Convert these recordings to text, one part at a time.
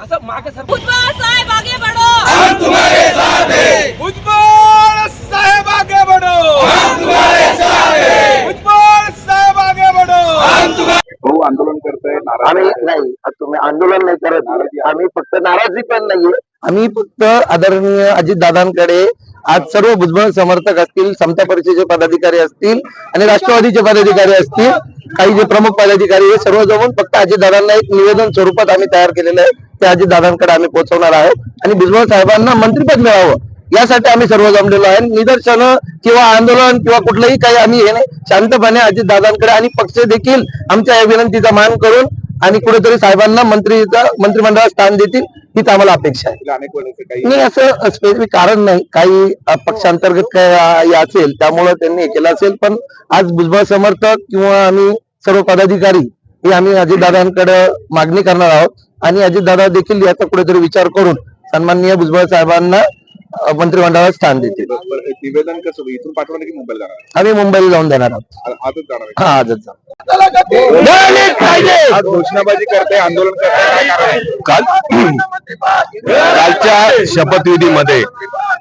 असं मागे सर साहेब आगे हम तुम्हारे साथ साहेब आगे हम तुम्हारे साथ साहेब आगे हम तुम्हारे आंदोलन आम्ही नाही तुम्ही आंदोलन नाही करत. आम्ही फक्त नाराजी पण नाहीये. आम्ही फक्त आदरणीय अजितदादांकडे आज सर्व भुजबळ समर्थक असतील समता परिषदेचे पदाधिकारी असतील आणि राष्ट्रवादीचे पदाधिकारी असतील काही जे प्रमुख पदाधिकारी हे सर्व जमून फक्त अजित दादांना एक निवेदन स्वरूपात आम्ही तयार केलेलं आहे. ते अजितदादांकडे आम्ही पोहोचवणार आहोत. आणि भुजबळ साहेबांना मंत्रीपद मिळावं यासाठी आम्ही सर्व जमलेलो आहे. निदर्शन किंवा आंदोलन किंवा कुठलंही काही आम्ही हे नाही. शांतपणे अजितदादांकडे आणि पक्ष देखील आमच्या या विनंतीचा मान करून आणि कुठेतरी साहेबांना मंत्रीचा मंत्रिमंडळात स्थान देतील हीच आम्हाला अपेक्षा आहे. नाही असं स्पेसिफिक कारण नाही. काही पक्षांतर्गत काय असेल त्यामुळे त्यांनी हे केलं असेल. पण आज भुजबळ समर्थक किंवा आम्ही सर्व पदाधिकारी हे आम्ही अजितदादांकडे मागणी करणार आहोत. आणि अजितदादा देखील याचा कुठेतरी विचार करून सन्माननीय भुजबळ साहेबांना मंत्रिमंडळात स्थान देतील. निवेदन कसं? इथून पाठवणार की मुंबईला जाणार? आम्ही मुंबईला जाऊन देणार आहोत. आजच जाणार आहे. हा आजच घोषणाबाजी करते आंदोलन करते? काल कालच्या शपथविधीमध्ये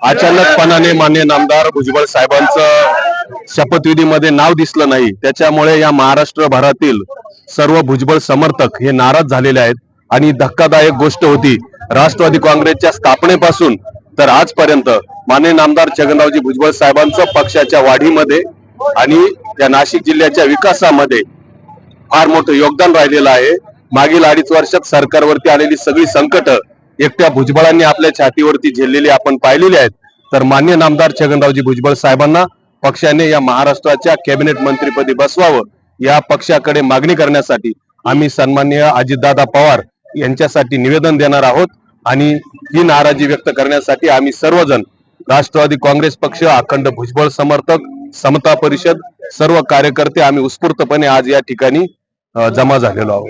अचानकपणाने मान्य नामदार भुजबळ साहेबांचं शपथविधीमध्ये नाव दिसलं नाही. त्याच्यामुळे या महाराष्ट्रभरातील सर्व भुजबळ समर्थक हे नाराज झालेले आहेत. आणि धक्कादायक गोष्ट होती राष्ट्रवादी काँग्रेसच्या स्थापनेपासून तर आजपर्यंत मान्य नामदार छगनरावजी भुजबळ साहेबांचं पक्षाच्या वाढीमध्ये आणि या नाशिक जिल्ह्याच्या विकासामध्ये फार मोठं योगदान राहिलेलं आहे. मागील अडीच वर्षात सरकारवरती आलेली सगळी संकट एकट्या भुजबळांनी आपल्या छातीवरती झेललेली आपण पाहिलेली आहेत. तर मान्य नामदार छगनरावजी भुजबळ साहेबांना पक्षाने या महाराष्ट्राच्या कॅबिनेट मंत्रीपदी बसवावं या पक्षाकडे मागणी करण्यासाठी आम्ही सन्माननीय अजितदादा पवार यांच्यासाठी निवेदन देणार आहोत आणि ही नाराजी व्यक्त करण्यासाठी आम्ही सर्वजण राष्ट्रवादी काँग्रेस पक्ष अखंड भुजबळ समर्थक समता परिषद सर्व कार्यकर्ते आम्ही उत्स्फूर्तपणे आज या ठिकाणी जमा झालेलो आहोत.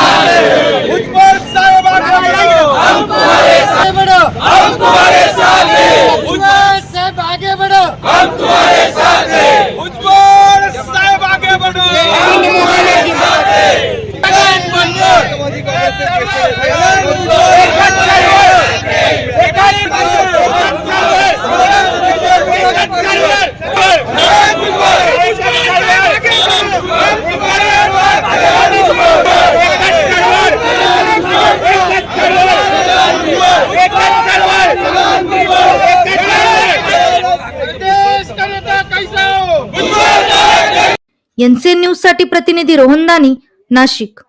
एनसीएन न्यूजसाठी प्रतिनिधी रोहन दानी नाशिक.